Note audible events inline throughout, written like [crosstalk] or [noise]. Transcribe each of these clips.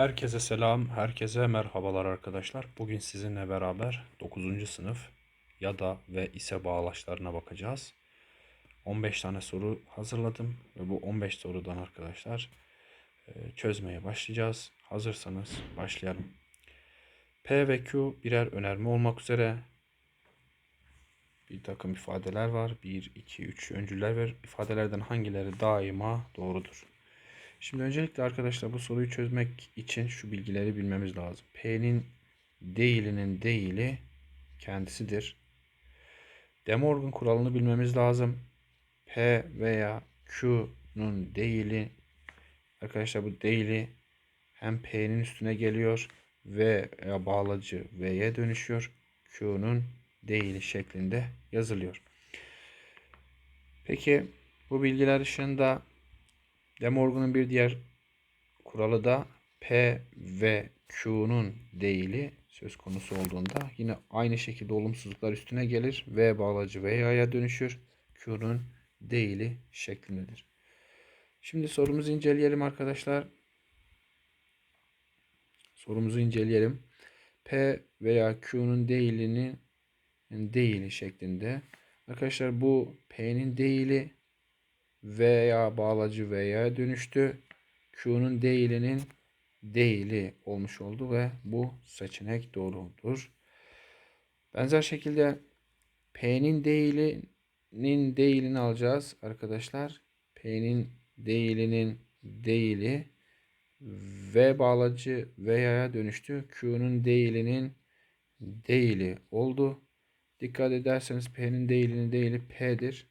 Herkese selam, herkese merhabalar arkadaşlar. Bugün sizinle beraber 9. sınıf ya da ve ise bağlaçlarına bakacağız. 15 tane soru hazırladım ve bu 15 sorudan arkadaşlar e, çözmeye başlayacağız. Hazırsanız başlayalım. P ve Q birer önerme olmak üzere bir takım ifadeler var. 1, 2, 3 öncüller ve ifadelerden hangileri daima doğrudur? Şimdi öncelikle arkadaşlar bu soruyu çözmek için şu bilgileri bilmemiz lazım. P'nin değilinin değili kendisidir. De Morgan kuralını bilmemiz lazım. P veya Q'nun değili arkadaşlar bu değili hem P'nin üstüne geliyor ve bağlacı V'ye dönüşüyor. Q'nun değili şeklinde yazılıyor. Peki bu bilgiler dışında De Morgan'ın bir diğer kuralı da P ve Q'nun değili söz konusu olduğunda yine aynı şekilde olumsuzluklar üstüne gelir. V bağlacı V'ye dönüşür. Q'nun değili şeklindedir. Şimdi sorumuzu inceleyelim arkadaşlar. Sorumuzu inceleyelim. P veya Q'nun değilinin değili şeklinde. Arkadaşlar bu P'nin değili veya bağlacı veya dönüştü. Q'nun değilinin değili olmuş oldu ve bu seçenek doğrudur. Benzer şekilde P'nin değilinin değilini alacağız arkadaşlar. P'nin değilinin değili V bağlacı veya'ya dönüştü. Q'nun değilinin değili oldu. Dikkat ederseniz P'nin değilinin değili P'dir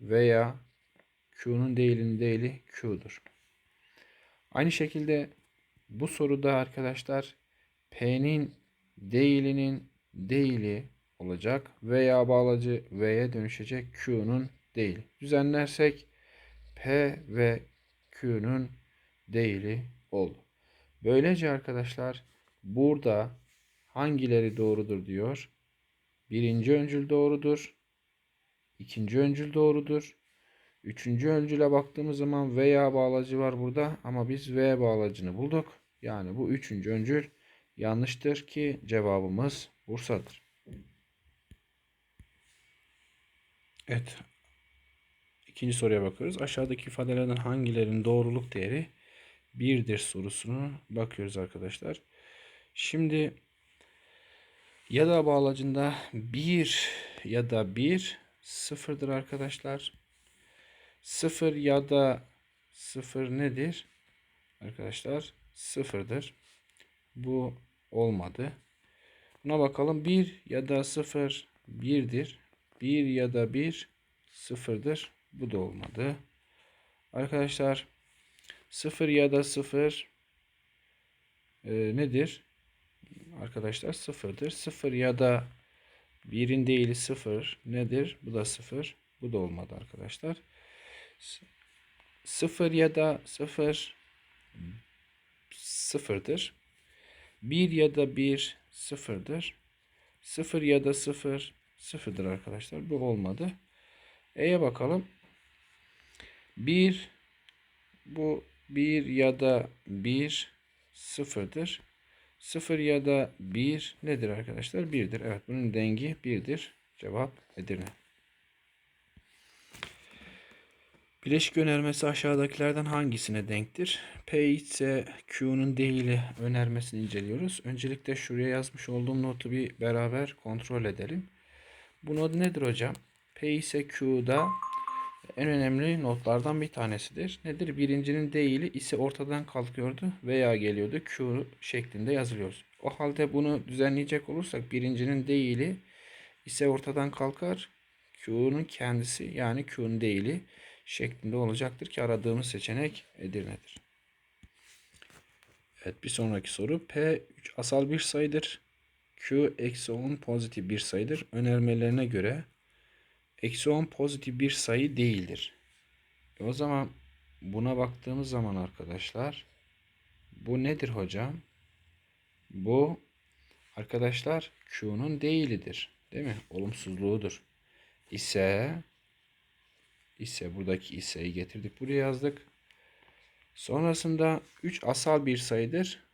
veya Q'nun değilinin değili Q'dur. Aynı şekilde bu soruda arkadaşlar P'nin değilinin değili olacak veya bağlacı V'ye dönüşecek Q'nun değili. Düzenlersek P ve Q'nun değili oldu. Böylece arkadaşlar burada hangileri doğrudur diyor. Birinci öncül doğrudur. İkinci öncül doğrudur. Üçüncü öncüle baktığımız zaman veya bağlacı var burada ama biz V bağlacını bulduk. Yani bu üçüncü öncül yanlıştır ki cevabımız Bursa'dır. Evet. İkinci soruya bakıyoruz. Aşağıdaki ifadelerden hangilerinin doğruluk değeri birdir sorusunu bakıyoruz arkadaşlar. Şimdi ya da bağlacında bir ya da bir sıfırdır arkadaşlar. Sıfır ya da sıfır nedir? Arkadaşlar sıfırdır. Bu olmadı. Buna bakalım. Bir ya da sıfır birdir. Bir ya da bir sıfırdır. Bu da olmadı. Arkadaşlar sıfır ya da sıfır e, nedir? Arkadaşlar sıfırdır. Sıfır ya da birin değili sıfır nedir? Bu da sıfır. Bu da olmadı arkadaşlar. 0 ya da 0 sıfırdır. 1 ya da 1 sıfırdır. 0 ya da 0 sıfırdır arkadaşlar. Bu olmadı. E'ye bakalım. 1 bu 1 ya da 1 sıfırdır. 0 ya da 1 nedir arkadaşlar? 1'dir. Evet bunun dengi 1'dir. Cevap Edirne. Bileşik önermesi aşağıdakilerden hangisine denktir? P ise Q'nun değili önermesini inceliyoruz. Öncelikle şuraya yazmış olduğum notu bir beraber kontrol edelim. Bu not nedir hocam? P ise Q'da en önemli notlardan bir tanesidir. Nedir? Birincinin değili ise ortadan kalkıyordu veya geliyordu. Q şeklinde yazılıyor. O halde bunu düzenleyecek olursak birincinin değili ise ortadan kalkar. Q'nun kendisi yani Q'nun değili şeklinde olacaktır ki aradığımız seçenek Edirne'dir. Evet bir sonraki soru. P 3 asal bir sayıdır. Q eksi 10 pozitif bir sayıdır. Önermelerine göre eksi 10 pozitif bir sayı değildir. E o zaman buna baktığımız zaman arkadaşlar bu nedir hocam? Bu arkadaşlar Q'nun değilidir. Değil mi? Olumsuzluğudur. İse ise buradaki iseyi getirdik buraya yazdık. Sonrasında 3 asal bir sayıdır.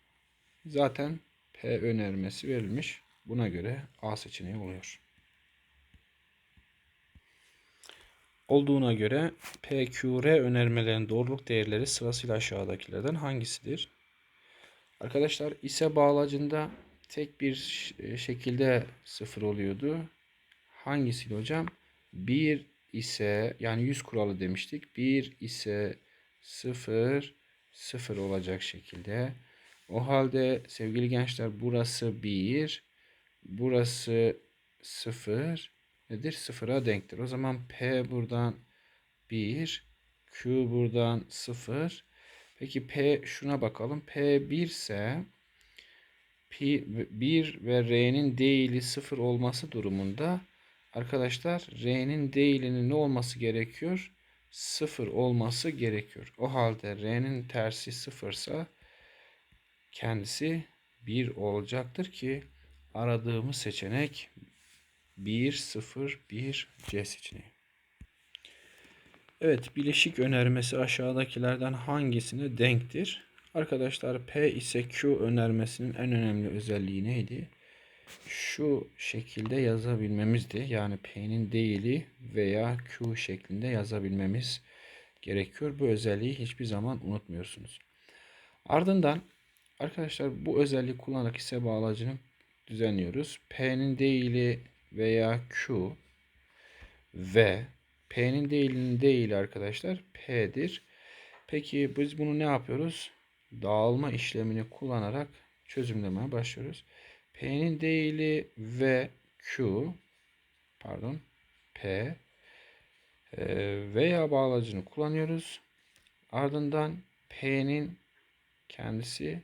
Zaten P önermesi verilmiş. Buna göre A seçeneği oluyor. Olduğuna göre PQR önermelerinin doğruluk değerleri sırasıyla aşağıdakilerden hangisidir? Arkadaşlar ise bağlacında tek bir ş- şekilde sıfır oluyordu. Hangisiydi hocam? 1 ise yani 100 kuralı demiştik. 1 ise 0 0 olacak şekilde. O halde sevgili gençler burası 1 burası 0 nedir? 0'a denktir. O zaman P buradan 1 Q buradan 0 Peki P şuna bakalım. P 1 ise P 1 ve R'nin değili 0 olması durumunda arkadaşlar R'nin değilinin ne olması gerekiyor? 0 olması gerekiyor. O halde R'nin tersi 0 ise kendisi 1 olacaktır ki aradığımız seçenek 1 0 1 C seçeneği. Evet, bileşik önermesi aşağıdakilerden hangisine denktir? Arkadaşlar P ise Q önermesinin en önemli özelliği neydi? Şu şekilde yazabilmemizdi. Yani P'nin değili veya Q şeklinde yazabilmemiz gerekiyor. Bu özelliği hiçbir zaman unutmuyorsunuz. Ardından arkadaşlar bu özelliği kullanarak ise bağlacını düzenliyoruz. P'nin değili veya Q ve P'nin değilinin değili arkadaşlar P'dir. Peki biz bunu ne yapıyoruz? Dağılma işlemini kullanarak çözümlemeye başlıyoruz. P'nin değili ve Q pardon P e, veya bağlacını kullanıyoruz. Ardından P'nin kendisi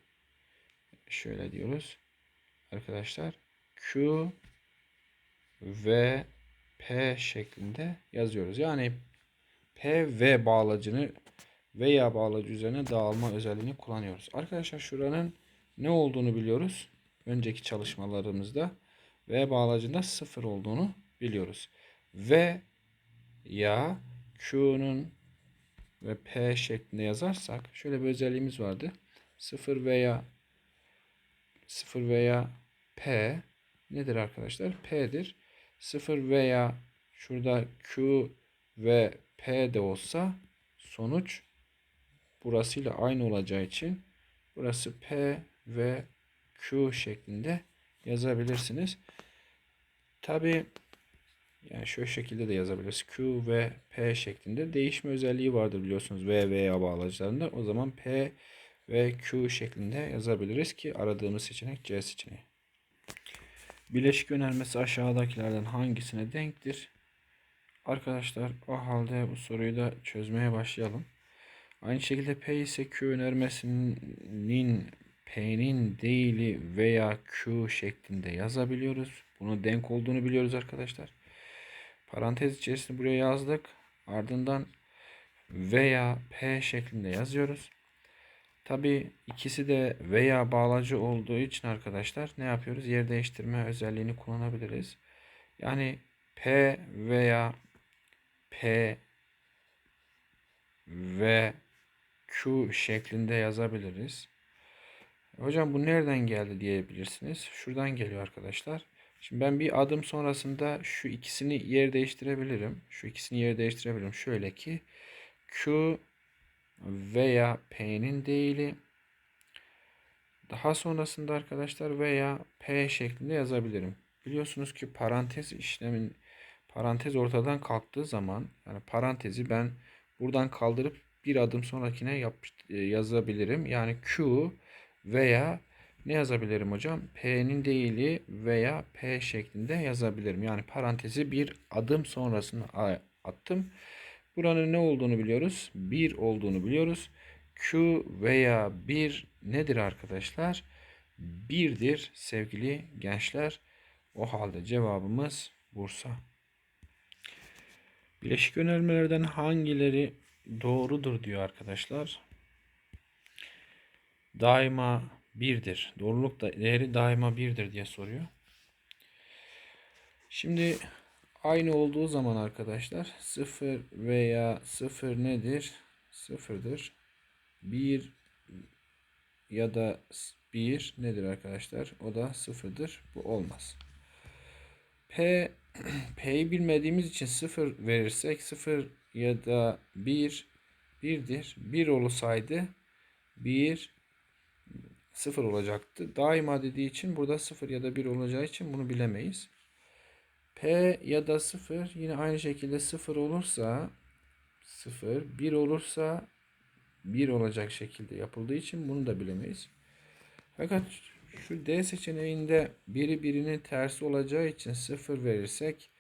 şöyle diyoruz. Arkadaşlar Q ve P şeklinde yazıyoruz. Yani P ve bağlacını veya bağlacı üzerine dağılma özelliğini kullanıyoruz. Arkadaşlar şuranın ne olduğunu biliyoruz. Önceki çalışmalarımızda V bağlacında sıfır olduğunu biliyoruz. V ya Q'nun ve P şeklinde yazarsak şöyle bir özelliğimiz vardı. 0 veya 0 veya P nedir arkadaşlar? P'dir. 0 veya şurada Q ve P de olsa sonuç burasıyla aynı olacağı için burası P ve Q şeklinde yazabilirsiniz. Tabi yani şu şekilde de yazabiliriz. Q ve P şeklinde değişme özelliği vardır biliyorsunuz V veya bağlacılarında. O zaman P ve Q şeklinde yazabiliriz ki aradığımız seçenek C seçeneği. Bileşik önermesi aşağıdakilerden hangisine denktir? Arkadaşlar o halde bu soruyu da çözmeye başlayalım. Aynı şekilde P ise Q önermesinin P'nin değili veya Q şeklinde yazabiliyoruz. Bunu denk olduğunu biliyoruz arkadaşlar. Parantez içerisinde buraya yazdık. Ardından veya P şeklinde yazıyoruz. Tabi ikisi de veya bağlacı olduğu için arkadaşlar ne yapıyoruz? Yer değiştirme özelliğini kullanabiliriz. Yani P veya P ve Q şeklinde yazabiliriz. Hocam bu nereden geldi diyebilirsiniz. Şuradan geliyor arkadaşlar. Şimdi ben bir adım sonrasında şu ikisini yer değiştirebilirim. Şu ikisini yer değiştirebilirim. Şöyle ki Q veya P'nin değili daha sonrasında arkadaşlar veya P şeklinde yazabilirim. Biliyorsunuz ki parantez işlemin parantez ortadan kalktığı zaman yani parantezi ben buradan kaldırıp bir adım sonrakine yap, yazabilirim. Yani Q veya ne yazabilirim hocam? P'nin değili veya P şeklinde yazabilirim. Yani parantezi bir adım sonrasına attım. Buranın ne olduğunu biliyoruz. 1 olduğunu biliyoruz. Q veya 1 nedir arkadaşlar? 1'dir sevgili gençler. O halde cevabımız Bursa. Bileşik önermelerden hangileri doğrudur diyor arkadaşlar. Daima 1'dir. Doğruluk değeri daima 1'dir diye soruyor. Şimdi aynı olduğu zaman arkadaşlar 0 veya 0 nedir? 0'dır. 1 ya da 1 nedir arkadaşlar? O da sıfırdır. Bu olmaz. P [clears throat] P'yi bilmediğimiz için 0 verirsek 0 ya da 1 1'dir. 1 olsaydı 1 0 olacaktı. Daima dediği için burada 0 ya da 1 olacağı için bunu bilemeyiz. P ya da 0 yine aynı şekilde 0 olursa 0 1 olursa 1 olacak şekilde yapıldığı için bunu da bilemeyiz. Fakat şu D seçeneğinde biri birinin tersi olacağı için 0 verirsek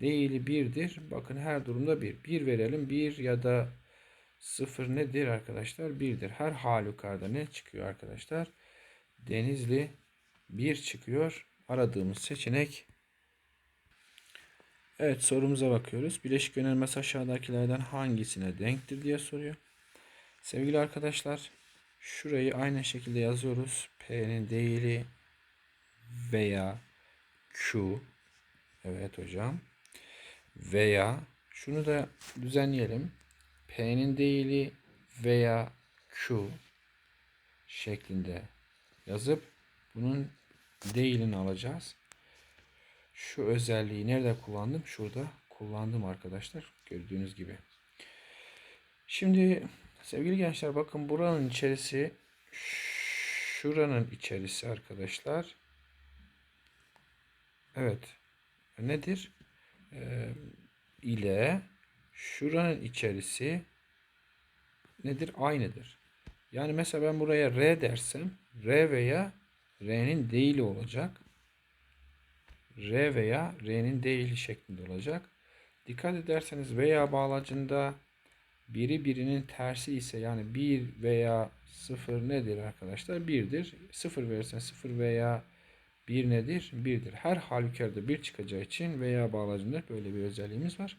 değili 1'dir. Bakın her durumda 1. 1 verelim. 1 ya da 0 nedir arkadaşlar? 1'dir. Her halükarda ne çıkıyor arkadaşlar? Denizli 1 çıkıyor. Aradığımız seçenek Evet sorumuza bakıyoruz. Bileşik yönelmesi aşağıdakilerden hangisine denktir diye soruyor. Sevgili arkadaşlar şurayı aynı şekilde yazıyoruz. P'nin değili veya Q evet hocam veya şunu da düzenleyelim. P'nin değili veya Q şeklinde yazıp bunun değilini alacağız. Şu özelliği nerede kullandım? Şurada kullandım arkadaşlar. Gördüğünüz gibi. Şimdi sevgili gençler bakın buranın içerisi şuranın içerisi arkadaşlar. Evet. Nedir? Ee, ile şuranın içerisi nedir? Aynıdır. Yani mesela ben buraya R dersem R veya R'nin değili olacak. R veya R'nin değili şeklinde olacak. Dikkat ederseniz veya bağlacında biri birinin tersi ise yani 1 veya 0 nedir arkadaşlar? 1'dir. 0 verirsen 0 veya 1 nedir? 1'dir. Her halükarda 1 çıkacağı için veya bağlacında böyle bir özelliğimiz var.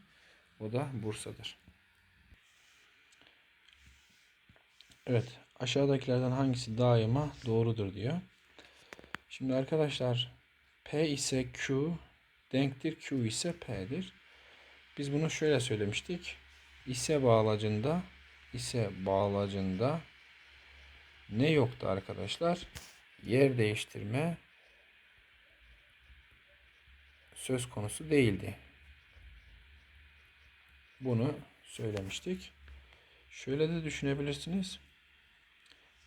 O da Bursa'dır. Evet. Aşağıdakilerden hangisi daima doğrudur diyor. Şimdi arkadaşlar P ise Q denktir. Q ise P'dir. Biz bunu şöyle söylemiştik. İse bağlacında ise bağlacında ne yoktu arkadaşlar? Yer değiştirme söz konusu değildi. Bunu söylemiştik. Şöyle de düşünebilirsiniz.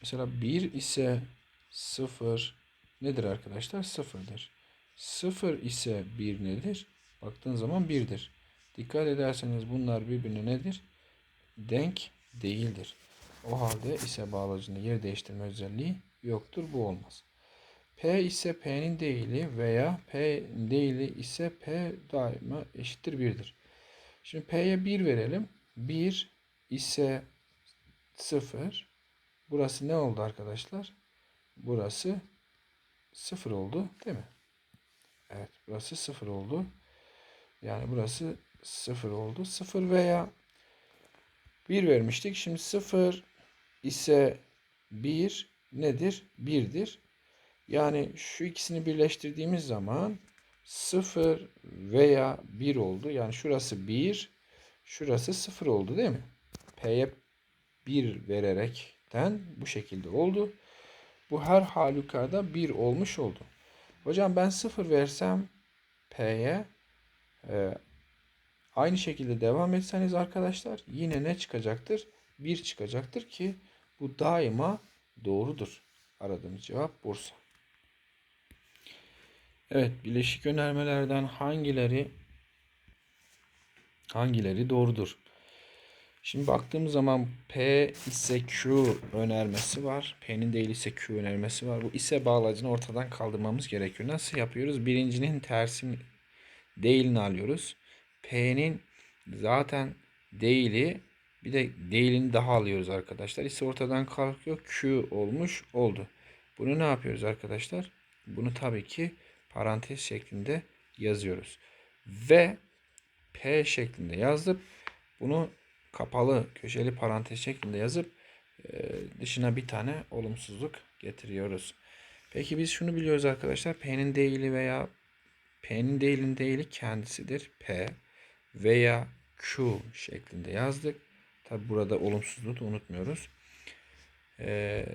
Mesela 1 ise 0 nedir arkadaşlar? 0'dır. 0 ise 1 nedir? Baktığın zaman 1'dir. Dikkat ederseniz bunlar birbirine nedir? Denk değildir. O halde ise bağlacında yer değiştirme özelliği yoktur. Bu olmaz. P ise P'nin değili veya P değili ise P daima eşittir 1'dir. Şimdi P'ye 1 verelim. 1 ise 0. Burası ne oldu arkadaşlar? Burası 0 oldu değil mi? Evet burası 0 oldu. Yani burası 0 oldu. 0 veya 1 vermiştik. Şimdi 0 ise 1 nedir? 1'dir. Yani şu ikisini birleştirdiğimiz zaman 0 veya 1 oldu. Yani şurası 1, şurası 0 oldu değil mi? P'ye 1 vererekten bu şekilde oldu. Bu her halükarda 1 olmuş oldu. Hocam ben 0 versem P'ye e, aynı şekilde devam etseniz arkadaşlar yine ne çıkacaktır? 1 çıkacaktır ki bu daima doğrudur. Aradığımız cevap Bursa. Evet, bileşik önermelerden hangileri hangileri doğrudur? Şimdi baktığımız zaman P ise Q önermesi var. P'nin değil ise Q önermesi var. Bu ise bağlacını ortadan kaldırmamız gerekiyor. Nasıl yapıyoruz? Birincinin tersi değilini alıyoruz. P'nin zaten değili bir de değilini daha alıyoruz arkadaşlar. İse ortadan kalkıyor. Q olmuş oldu. Bunu ne yapıyoruz arkadaşlar? Bunu tabii ki parantez şeklinde yazıyoruz. Ve P şeklinde yazıp bunu kapalı köşeli parantez şeklinde yazıp e, dışına bir tane olumsuzluk getiriyoruz. Peki biz şunu biliyoruz arkadaşlar. P'nin değili veya P'nin değilin değili kendisidir. P veya Q şeklinde yazdık. Tabi burada olumsuzluğu da unutmuyoruz. Ee,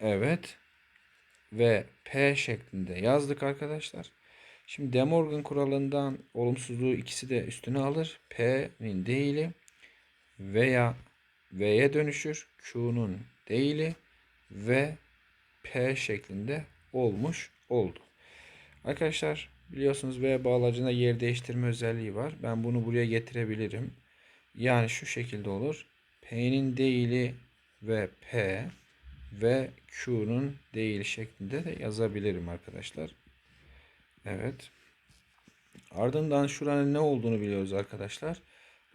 evet. ve P şeklinde yazdık arkadaşlar. Şimdi De Morgan kuralından olumsuzluğu ikisi de üstüne alır. P'nin değili veya V'ye dönüşür. Q'nun değili ve P şeklinde olmuş oldu. Arkadaşlar biliyorsunuz V bağlacında yer değiştirme özelliği var. Ben bunu buraya getirebilirim. Yani şu şekilde olur. P'nin değili ve P ve Q'nun değili şeklinde de yazabilirim arkadaşlar. Evet. Ardından şuranın ne olduğunu biliyoruz arkadaşlar.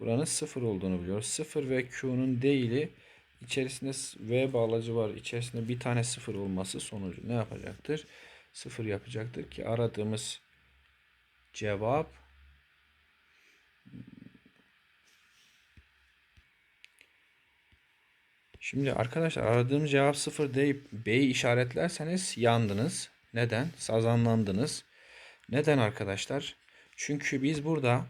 Buranın sıfır olduğunu biliyoruz. Sıfır ve Q'nun değili içerisinde V bağlacı var. İçerisinde bir tane sıfır olması sonucu ne yapacaktır? Sıfır yapacaktır ki aradığımız cevap Şimdi arkadaşlar aradığım cevap sıfır deyip B'yi işaretlerseniz yandınız. Neden? Sazanlandınız. Neden arkadaşlar? Çünkü biz burada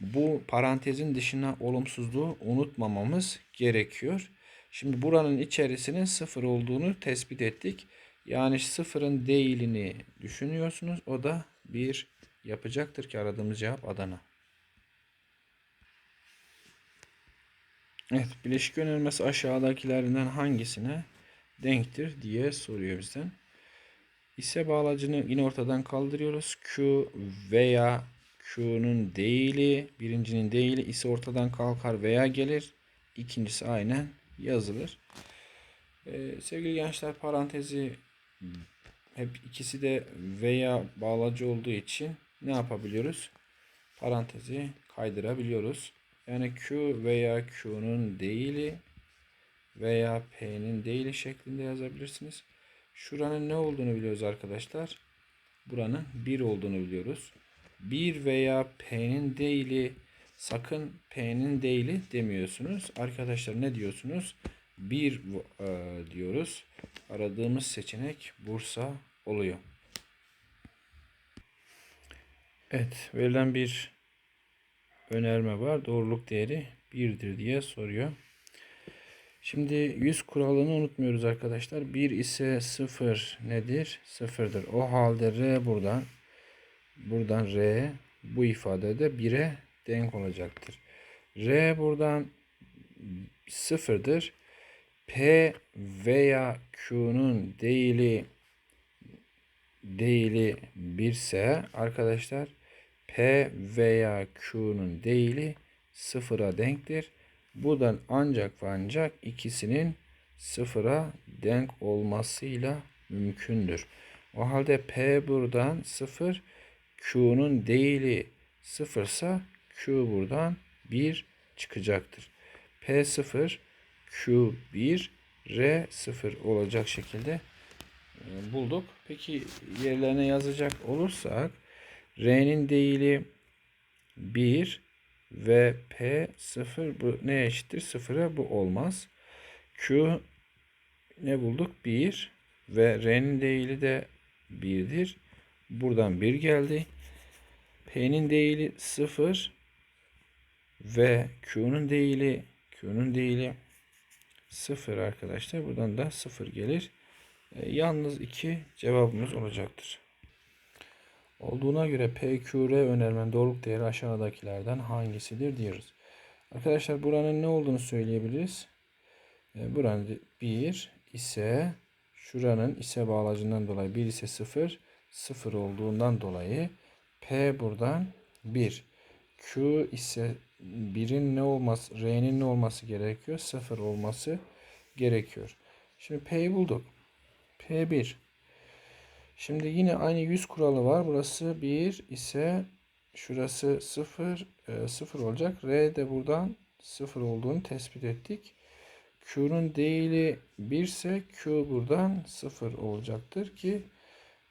bu parantezin dışına olumsuzluğu unutmamamız gerekiyor. Şimdi buranın içerisinin sıfır olduğunu tespit ettik. Yani sıfırın değilini düşünüyorsunuz. O da bir yapacaktır ki aradığımız cevap Adana. Evet, bileşik önermesi aşağıdakilerinden hangisine denktir diye soruyor bizden. İse bağlacını yine ortadan kaldırıyoruz. Q veya Q'nun değili, birincinin değili ise ortadan kalkar veya gelir. İkincisi aynen yazılır. Ee, sevgili gençler parantezi hep ikisi de veya bağlacı olduğu için ne yapabiliyoruz? Parantezi kaydırabiliyoruz. Yani Q veya Q'nun değili veya P'nin değili şeklinde yazabilirsiniz. Şuranın ne olduğunu biliyoruz arkadaşlar. Buranın 1 olduğunu biliyoruz. 1 veya P'nin değili sakın P'nin değili demiyorsunuz. Arkadaşlar ne diyorsunuz? 1 e, diyoruz. Aradığımız seçenek Bursa oluyor. Evet, verilen bir önerme var. Doğruluk değeri 1'dir diye soruyor. Şimdi 100 kuralını unutmuyoruz arkadaşlar. 1 ise 0 nedir? 0'dır. O halde R buradan buradan R bu ifadede 1'e denk olacaktır. R buradan 0'dır. P veya Q'nun değili değili 1 ise arkadaşlar P veya Q'nun değili sıfıra denktir. Buradan ancak ve ancak ikisinin sıfıra denk olmasıyla mümkündür. O halde P buradan sıfır, Q'nun değili sıfırsa Q buradan 1 çıkacaktır. P sıfır, Q 1, R sıfır olacak şekilde e, bulduk. Peki yerlerine yazacak olursak R'nin değili 1 ve P 0 bu ne eşittir? 0'a bu olmaz. Q ne bulduk? 1 ve R'nin değili de 1'dir. Buradan 1 geldi. P'nin değili 0 ve Q'nun değili Q'nun değili 0 arkadaşlar. Buradan da 0 gelir. E, yalnız 2 cevabımız olacaktır. Olduğuna göre PQR önermen doğruluk değeri aşağıdakilerden hangisidir diyoruz. Arkadaşlar buranın ne olduğunu söyleyebiliriz. E, buranın 1 ise şuranın ise bağlacından dolayı 1 ise 0 0 olduğundan dolayı P buradan 1. Q ise 1'in ne olması, R'nin ne olması gerekiyor? 0 olması gerekiyor. Şimdi P'yi bulduk. P1 Şimdi yine aynı 100 kuralı var. Burası 1 ise şurası 0 e, 0 olacak. R de buradan 0 olduğunu tespit ettik. Q'nun değili 1 ise Q buradan 0 olacaktır ki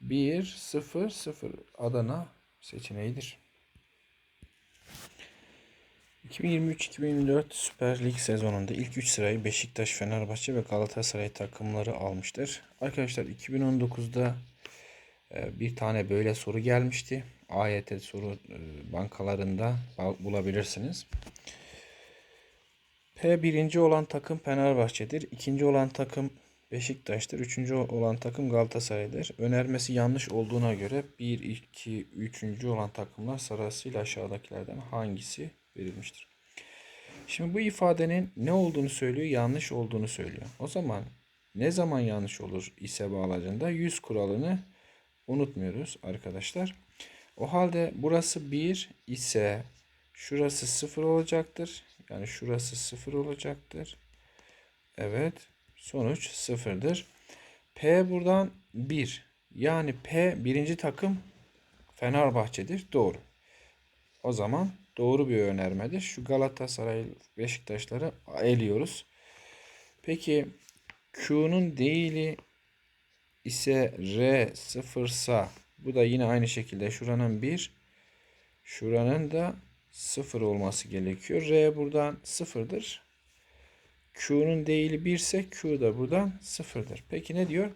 1 0 0 Adana seçeneğidir. 2023-2024 Süper Lig sezonunda ilk 3 sırayı Beşiktaş, Fenerbahçe ve Galatasaray takımları almıştır. Arkadaşlar 2019'da ee, bir tane böyle soru gelmişti. AYT soru e, bankalarında bulabilirsiniz. P birinci olan takım Fenerbahçe'dir. İkinci olan takım Beşiktaş'tır. Üçüncü olan takım Galatasaray'dır. Önermesi yanlış olduğuna göre 1, 2, 3. olan takımlar sırasıyla aşağıdakilerden hangisi verilmiştir? Şimdi bu ifadenin ne olduğunu söylüyor, yanlış olduğunu söylüyor. O zaman ne zaman yanlış olur ise bağlacında 100 kuralını unutmuyoruz arkadaşlar. O halde burası 1 ise şurası 0 olacaktır. Yani şurası 0 olacaktır. Evet. Sonuç 0'dır. P buradan 1. Yani P birinci takım Fenerbahçe'dir. Doğru. O zaman doğru bir önermedir. Şu Galatasaray Beşiktaşları eliyoruz. Peki Q'nun değili ise R sıfırsa bu da yine aynı şekilde şuranın 1 şuranın da 0 olması gerekiyor. R buradan 0'dır. Q'nun değili 1 ise Q da buradan 0'dır. Peki ne diyor?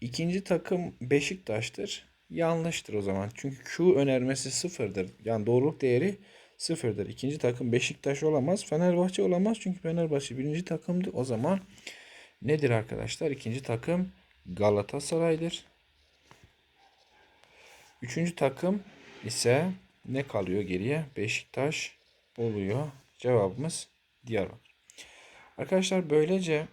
İkinci takım Beşiktaş'tır. Yanlıştır o zaman. Çünkü Q önermesi sıfırdır. Yani doğruluk değeri sıfırdır. İkinci takım Beşiktaş olamaz. Fenerbahçe olamaz. Çünkü Fenerbahçe birinci takımdı. O zaman nedir arkadaşlar? İkinci takım Galatasaray'dır. Üçüncü takım ise ne kalıyor geriye? Beşiktaş oluyor. Cevabımız Diyarbakır. Arkadaşlar böylece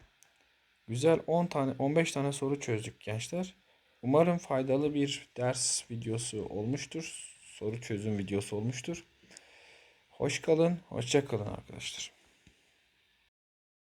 güzel 10 tane 15 tane soru çözdük gençler. Umarım faydalı bir ders videosu olmuştur. Soru çözüm videosu olmuştur. Hoş kalın, hoşça kalın arkadaşlar.